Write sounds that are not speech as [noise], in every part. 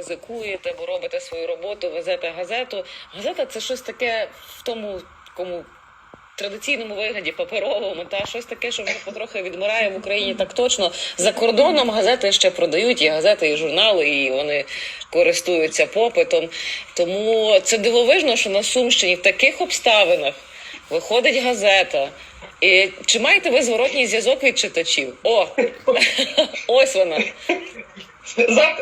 ризикуєте, бо робите свою роботу, везете газету. Газета це щось таке в тому, кому традиційному вигляді, паперовому, та щось таке, що вже потрохи відмирає в Україні. Так точно за кордоном газети ще продають, є газети і журнали, і вони користуються попитом. Тому це дивовижно, що на Сумщині в таких обставинах виходить газета. І чи маєте ви зворотній зв'язок від читачів? О, [laughs] ось вона.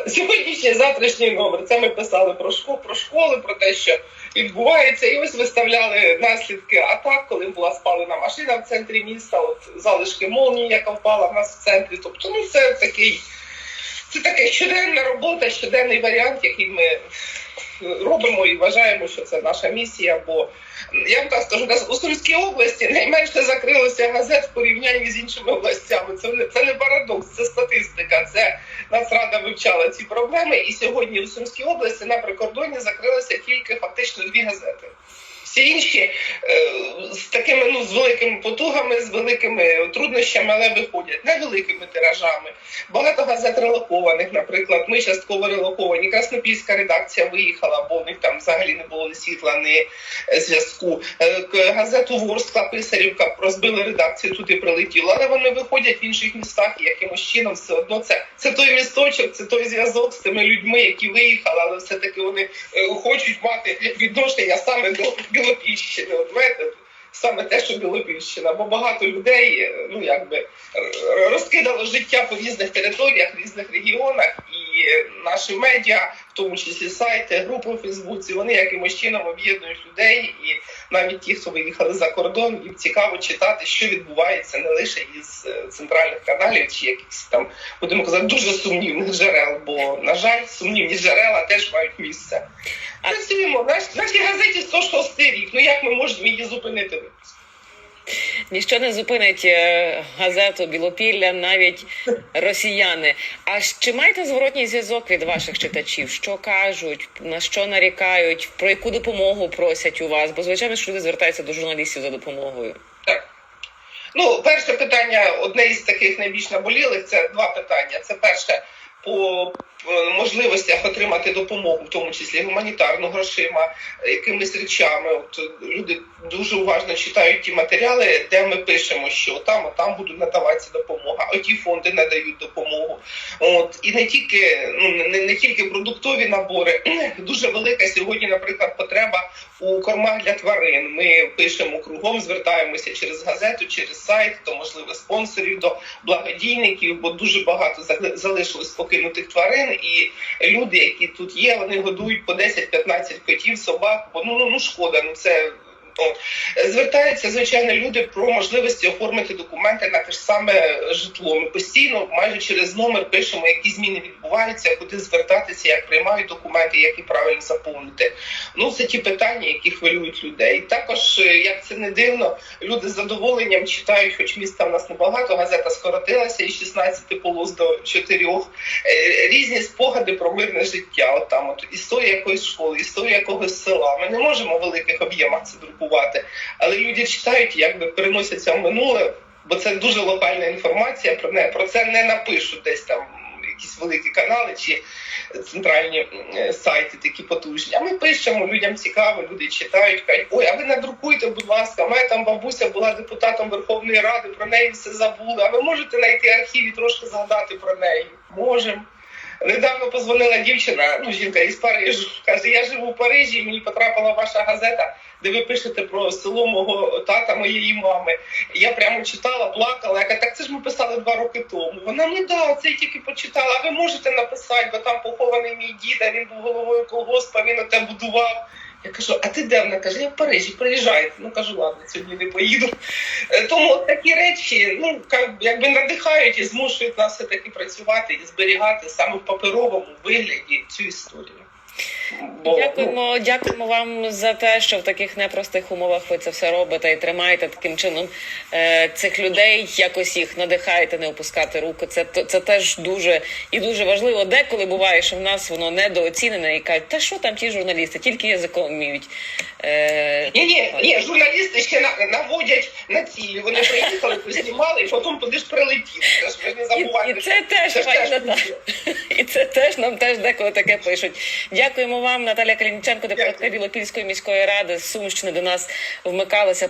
Сьогоднішній завтрашній номер. Це ми писали про школу, про школи, про те, що відбувається, і ось виставляли наслідки атак, коли була спалена машина в центрі міста, от залишки молнії, яка впала в нас в центрі. Тобто, ну це такий, це така щоденна робота, щоденний варіант, який ми робимо і вважаємо, що це наша місія. Бо я вам так скажу, у Сумській області найменше закрилося газет в порівнянні з іншими областями. Це це не парадокс, це статистика. Це Нацрада вивчала ці проблеми. І сьогодні у Сумській області на прикордоні закрилося тільки фактично дві газети. Всі інші е, з такими ну з великими потугами, з великими труднощами, але виходять невеликими тиражами. Багато газет релокованих, наприклад, ми частково релоковані. Краснопільська редакція виїхала, бо у них там взагалі не було ні світла, ні е, зв'язку. Е, Газету Ворскла, Писарівка розбили редакцію, туди прилетіло, але вони виходять в інших містах і якимось чином все одно це, це той місточок, це той зв'язок з тими людьми, які виїхали, але все-таки вони е, хочуть мати відношення саме до Білопільщини. От знаєте, саме те, що Білопільщина, бо багато людей е, ну якби розкидало життя по різних територіях, різних регіонах, і наші медіа, в тому числі сайти, групи у Фейсбуці, вони якимось чином об'єднують людей, і навіть ті, хто виїхали за кордон, їм цікаво читати, що відбувається не лише із е, центральних каналів чи якихось там, будемо казати, дуже сумнівних джерел. Бо на жаль, сумнівні джерела теж мають місце. Працюємо Наш- нашій газеті 106 рік. Ну як ми можемо її зупинити? Ніщо не зупинить е, газету Білопілля, навіть росіяни. А чи маєте зворотній зв'язок від ваших читачів? Що кажуть, на що нарікають, про яку допомогу просять у вас? Бо звичайно, що люди звертаються до журналістів за допомогою. Так. Ну, перше питання, одне із таких найбільш наболілих, це два питання. Це перше по е, можливостях отримати допомогу, в тому числі гуманітарну грошима, якимись речами. От е, люди дуже уважно читають ті матеріали, де ми пишемо, що там, там буде надаватися допомога, оті фонди надають допомогу. От і не тільки ну не, не тільки продуктові набори, [clears throat] дуже велика сьогодні, наприклад, потреба у кормах для тварин. Ми пишемо кругом, звертаємося через газету, через сайт, до можливо спонсорів, до благодійників, бо дуже багато зали- залишилось покинутих тварин, і люди, які тут є, вони годують по 10-15 котів, собак. Бо ну, ну, ну шкода, ну це. Ну, Звертаються звичайно люди про можливості оформити документи на те ж саме житло. Ми постійно, майже через номер, пишемо, які зміни відбуваються, куди звертатися, як приймають документи, як і правильно заповнити. Ну це ті питання, які хвилюють людей. Також, е, як це не дивно, люди з задоволенням читають, хоч міста в нас небагато. Газета скоротилася із 16 полос до 4. Е, Різні спогади про мирне життя. От там от історія якоїсь школи, історія якогось села. Ми не можемо в великих об'ємах це друкувати, але люди читають, якби переносяться в минуле, бо це дуже локальна інформація. Про не про це не напишуть десь там якісь великі канали чи центральні е, сайти такі потужні. А ми пишемо, людям цікаво, люди читають, кажуть, ой, а ви надрукуйте, будь ласка, моя там бабуся була депутатом Верховної Ради, про неї все забула. А ви можете знайти архів і трошки згадати про неї? Можемо. Недавно позвонила дівчина, ну жінка із Парижу, каже: Я живу в Парижі, мені потрапила ваша газета, де ви пишете про село мого тата, моєї мами. Я прямо читала, плакала. Я кажу, так це ж ми писали два роки тому. Вона ну да, це я тільки почитала. А ви можете написати, бо там похований мій дід, а він був головою колгоспа, він оте будував. Я кажу, а ти де вона? Каже, я в Парижі, приїжджайте. Ну кажу, ладно, сьогодні не поїду. Е, Тому такі речі, ну як- якби надихають і змушують нас все таки працювати і зберігати саме в паперовому вигляді цю історію. Бо, ну, Дякуємо, дякуємо вам за те, що в таких непростих умовах ви це все робите і тримаєте таким чином е, цих людей, якось їх надихаєте, не опускати руку. Це це теж дуже і дуже важливо. Деколи буває, що в нас воно недооцінене і кажуть, та що там ті журналісти, тільки язиком вміють. Е, Ні, ні, ні, журналісти ще на, наводять на цілі. Вони приїхали, познімали, і потім туди ж прилетіли. Це ж не забувайте. і це теж ж пані теж Наталя. Нам теж деколи таке пишуть. Дякуємо вам, Наталя Калініченко, депутатка. Білопільської міської ради з Сумщини до нас вмикалася.